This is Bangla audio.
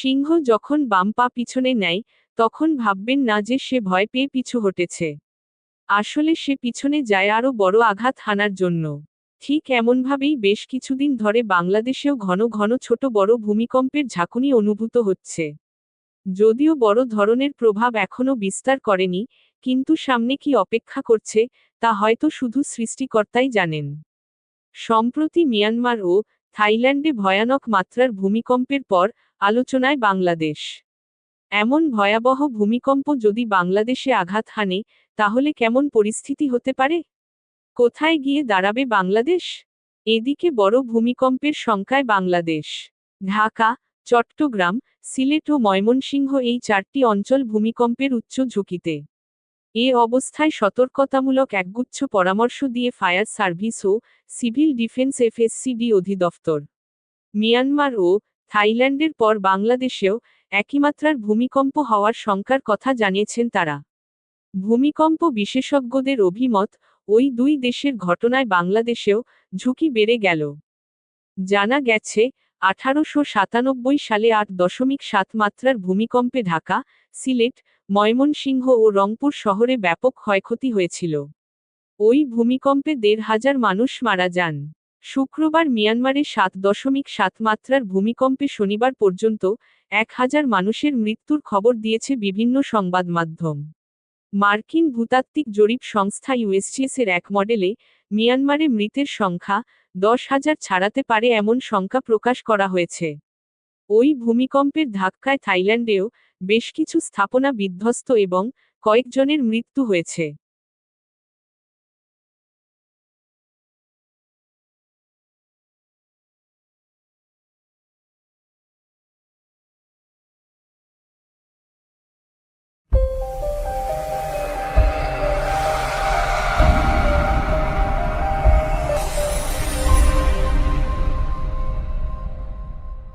সিংহ যখন বাম পা পিছনে নেয়, তখন ভাববেন না যে সে ভয় পেয়ে পিছু হটেছে। আসলে সে পিছনে যায় আরও বড় আঘাত হানার জন্য। ঠিক এমনভাবেই বেশ কিছুদিন ধরে বাংলাদেশেও ঘন ঘন ছোট বড় ভূমিকম্পের ঝাঁকুনি অনুভূত হচ্ছে। যদিও বড় ধরনের প্রভাব এখনও বিস্তার করেনি, কিন্তু সামনে কি অপেক্ষা করছে, তা হয়তো শুধু সৃষ্টিকর্তাই জানেন। সম্প্রতি মিয়ানমার ও থাইল্যান্ডে ভয়ানক মাত্রার ভূমিকম্পের পর আলোচনায় বাংলাদেশ। এমন ভয়াবহ ভূমিকম্প যদি বাংলাদেশে আঘাত হানে, তাহলে কেমন পরিস্থিতি হতে পারে? কোথায় গিয়ে দাঁড়াবে বাংলাদেশ? এদিকে বড় ভূমিকম্পের সংখ্যায় বাংলাদেশ। ঢাকা, চট্টগ্রাম, সিলেট ও ময়মনসিংহ এই চারটি অঞ্চল ভূমিকম্পের উচ্চ ঝুঁকিতে। এ অবস্থায় সতর্কতামূলক একগুচ্ছ পরামর্শ দিয়ে ফায়ার সার্ভিস ও সিভিল ডিফেন্স এফএসসিডি অধিদপ্তর। মিয়ানমার ও থাইল্যান্ডের পর বাংলাদেশেও একই মাত্রার ভূমিকম্প হওয়ার শঙ্কার কথা জানিয়েছেন তারা। ভূমিকম্প বিশেষজ্ঞদের অভিমত, ওই দুই দেশের ঘটনায় বাংলাদেশেও ঝুঁকি বেড়ে গেল। জানা গেছে, আঠারোশো সাতানব্বই সালে আট দশমিক সাত মাত্রার ভূমিকম্পে ঢাকা, সিলেট, ময়মনসিংহ ও রংপুর শহরে ব্যাপক ক্ষয়ক্ষতি হয়েছিল। ওই ভূমিকম্পে দেড় হাজার মানুষ মারা যান। শুক্রবার মিয়ানমারে সাত দশমিক সাত মাত্রার ভূমিকম্পে শনিবার পর্যন্ত এক হাজার মানুষের মৃত্যুর খবর দিয়েছে বিভিন্ন সংবাদ মাধ্যম। মার্কিন ভূতাত্ত্বিক জরিপ সংস্থা ইউএসজিএস এর এক মডেলে, মিয়ানমারে মৃতের সংখ্যা দশ হাজার ছাড়াতে পারে এমন সংখ্যা প্রকাশ করা হয়েছে। ওই ভূমিকম্পের ধাক্কায় থাইল্যান্ডেও বেশ কিছু স্থাপনা বিধ্বস্ত এবং কয়েকজনের মৃত্যু হয়েছে।